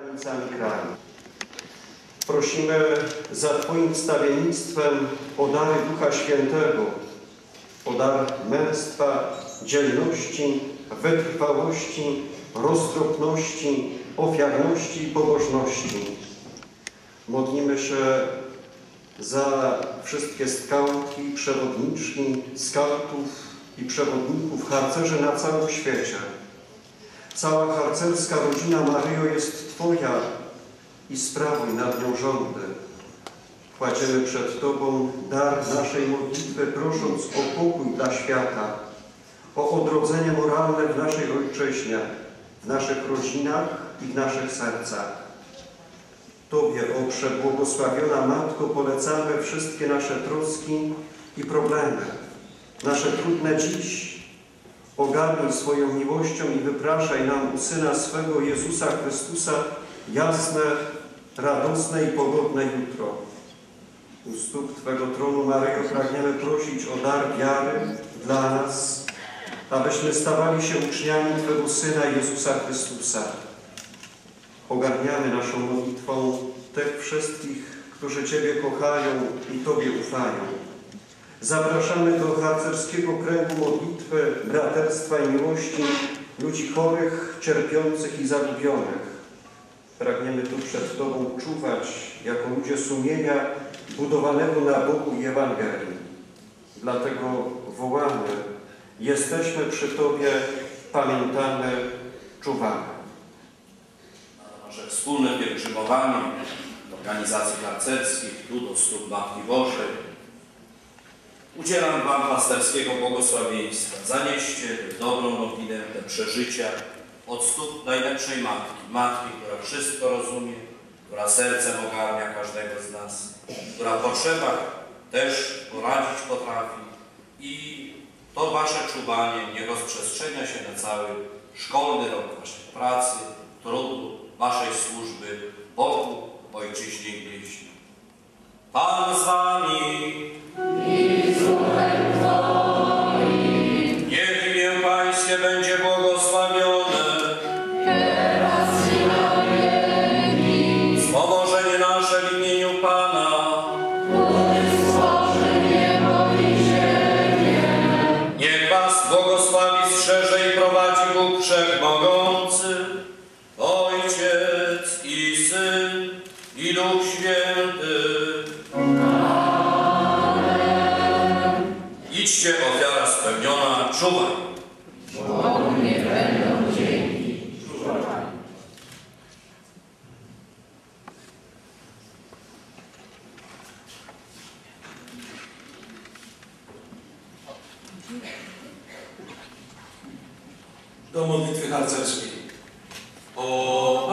granicami kraju. Prosimy za Twoim wstawiennictwem o dary Ducha Świętego, o dar męstwa, dzielności, wytrwałości, roztropności, ofiarności i pobożności. Modlimy się za wszystkie skautki, przewodniczki, skautów i przewodników, harcerzy na całym świecie. Cała harcerska rodzina Maryjo jest Twoja i sprawuj nad nią rządy. Kładziemy przed Tobą dar naszej modlitwy, prosząc o pokój dla świata, o odrodzenie moralne w naszej ojczyźnie, w naszych rodzinach i w naszych sercach. Tobie, o przebłogosławiona Matko, polecamy wszystkie nasze troski i problemy, nasze trudne dziś. Ogarnij swoją miłością i wypraszaj nam u Syna swego Jezusa Chrystusa jasne, radosne i pogodne jutro. U stóp Twego tronu, Maryjo, pragniemy prosić o dar wiary dla nas, abyśmy stawali się uczniami Twego Syna Jezusa Chrystusa. Ogarniamy naszą modlitwą tych wszystkich, którzy Ciebie kochają i Tobie ufają. Zapraszamy do harcerskiego kręgu modlitwy, braterstwa i miłości ludzi chorych, cierpiących i zagubionych. Pragniemy tu przed Tobą czuwać jako ludzie sumienia budowanego na Bogu i Ewangelii. Dlatego wołamy, jesteśmy przy Tobie, pamiętamy, czuwamy. nasze wspólne pielgrzymowanie organizacji harcerskich tu do stóp Matki Bożej. Udzielam Wam pasterskiego błogosławieństwa. Zanieście dobrą nowinę, te przeżycia od stóp najlepszej Matki. Matki, która wszystko rozumie, która sercem ogarnia każdego z nas, która w potrzebach też poradzić potrafi i to Wasze czuwanie niech rozprzestrzenia się na cały szkolny rok Waszej pracy, trudu, Waszej służby Bogu, Ojczyźnie i. Pan z Wami. Idźcie, ofiara spełniona, czuwaj. Do modlitwy harcerskiej. O